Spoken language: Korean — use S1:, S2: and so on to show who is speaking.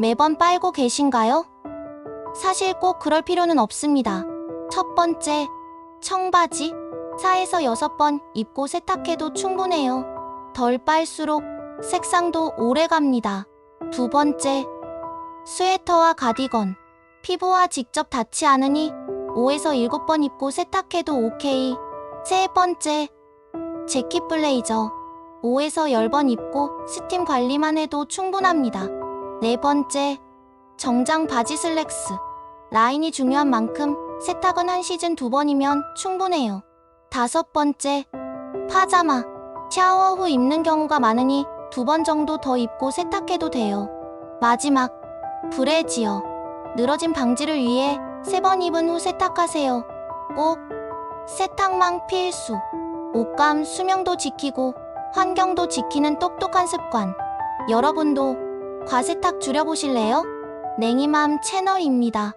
S1: 매번 빨고 계신가요? 사실 꼭 그럴 필요는 없습니다. 첫 번째, 청바지 4에서 6번 입고 세탁해도 충분해요. 덜 빨수록 색상도 오래 갑니다. 두 번째, 스웨터와 가디건. 피부와 직접 닿지 않으니 5에서 7번 입고 세탁해도 오케이. 세 번째, 재킷 블레이저. 5에서 10번 입고 스팀 관리만 해도 충분합니다. 네 번째, 정장 바지 슬랙스. 라인이 중요한 만큼 세탁은 한 시즌 두 번이면 충분해요. 다섯 번째, 파자마. 샤워 후 입는 경우가 많으니 두 번 정도 더 입고 세탁해도 돼요. 마지막, 브래지어. 늘어짐 방지를 위해 세 번 입은 후 세탁하세요. 꼭 세탁망 필수. 옷감 수명도 지키고 환경도 지키는 똑똑한 습관. 여러분도 과세탁 줄여보실래요? 냉이맘 채널입니다.